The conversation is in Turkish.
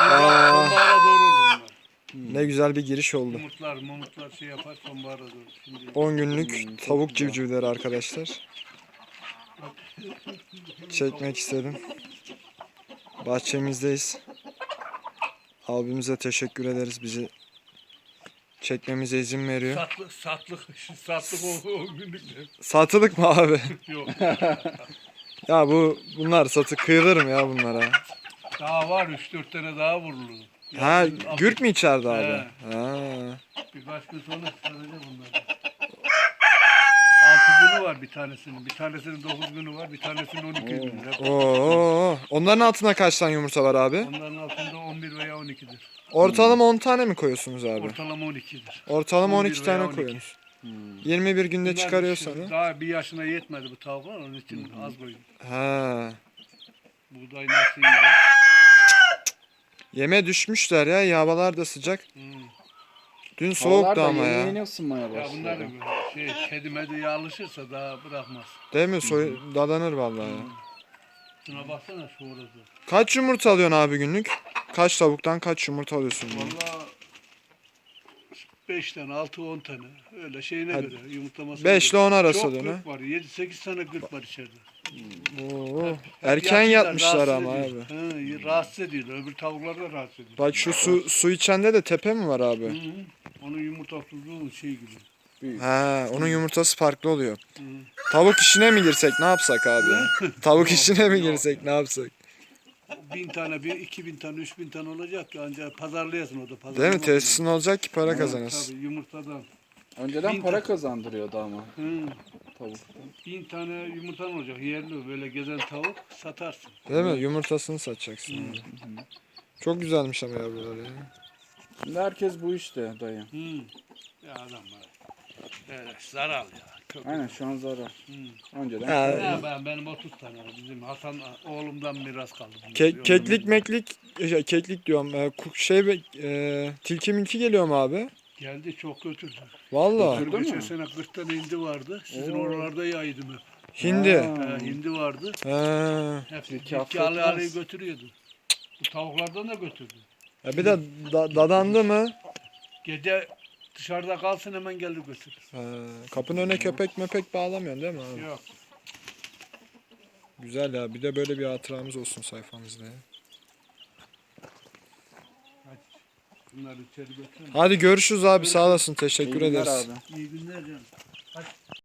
Aa. Sonbahara doğru olur bunlar. Ne güzel bir giriş oldu. Umutlar, mumutlar şey yapar sonbahara doğru. Şimdi 10 günlük tavuk civcivleri arkadaşlar. Çekmek istedim. Bahçemizdeyiz. Abimize teşekkür ederiz bizi çekmemize izin veriyor. satlık, satlık, satlık o, o günlükler. Satılık mı abi? Yok. Ya bu bunlar satı kıyılır mı ya bunlara? Daha var 3-4 tane daha vurulur. Ha gürt mü içeride abi? He. Ha. Birkaç gün sonra saracak bunları. 6 günü var bir tanesinin. Bir tanesinin 9 günü var. Bir tanesinin 12 günü. Hep- Oo. Onların altına kaç tane yumurta var abi? Onların altında 11 veya 12'dir. Ortalama 10 tane mi koyuyorsunuz abi? Ortalama 12'dir. Ortalama 11 12 veya tane 12. koyuyorsunuz. 21 günde Bunlar çıkarıyorsan. şimdi ha? Daha bir yaşına yetmedi bu tavuklar. Onun için az koyun. Ha. Buğday nasıl iyi? Yeme düşmüşler ya. Yavalar da sıcak. Hmm. Dün soğuktu da ama ya. yeni ısınmaya Ya başladı. bunlar da böyle şey, kedi medyaya alışırsa daha bırakmaz. Değil mi? Soy dadanır vallahi ya. Şuna baksana şu orası. Kaç yumurta alıyorsun abi günlük? Kaç tavuktan kaç yumurta alıyorsun? günlük? Valla 5 tane, 6 10 tane. Öyle şeyine Hadi. göre, yumurtlamasına 5 ile. 10 arası Çok ha. gırk var. 7 8 tane gırk var içeride. Oo. Erken Yatıyorlar, yatmışlar rahatsız ama abi. ediyor. He, rahatsız ediyorlar. Öbür tavuklar da rahatsız ediyor. Bak şu su su içende de tepe mi var Hı abi? hı. Onun yumurtasızlığı şey gibi. Ha, onun yumurtası farklı oluyor. Hı. Tavuk işine mi girsek ne yapsak abi? Tavuk işine mi girsek ne yapsak? Bin tane, bir, iki bin tane, üç bin tane olacak ki ancak pazarlayasın o da. Değil mi? pazarlama Tesisin olacak ki para kazanırsın. Tabii yumurtadan. Önceden Bin para tane. kazandırıyordu ama Hı. Tavuktan. Bin tane yumurtan olacak yerli böyle gezen tavuk satarsın. Değil mi? Yumurtasını satacaksın. abi. Çok güzelmiş ama yavrular ya. Şimdi herkes bu işte dayı. Hı. Ya adamlar. Evet, zarar ya. Çok Aynen şu an zarar. Hı. Önceden Ha, Ya ben benim 30 tane var. Bizim Hasan oğlumdan miras kaldı. Ke- keklik meklik şey, keklik diyorum. E, kuk şey e, tilki milki geliyor mu abi? Geldi çok götürdü. Valla. Götürdü Geçen mü? sene 40 tane hindi vardı. Sizin Oo. oralarda yaydım hep. Hindi. Ha. Hindi vardı. Ha. Hepsi affetmez. alı alıyı götürüyordu. Bu tavuklardan da götürdü. Ya bir de da- dadandı mı? Gece dışarıda kalsın hemen gelir götürür. Ha, kapının önüne köpek mepek bağlamıyorsun değil mi abi? Yok. Güzel ya. Bir de böyle bir hatıramız olsun sayfamızda ya. Hadi görüşürüz abi sağ olasın. Teşekkür İyi ederiz. abi. İyi günler canım.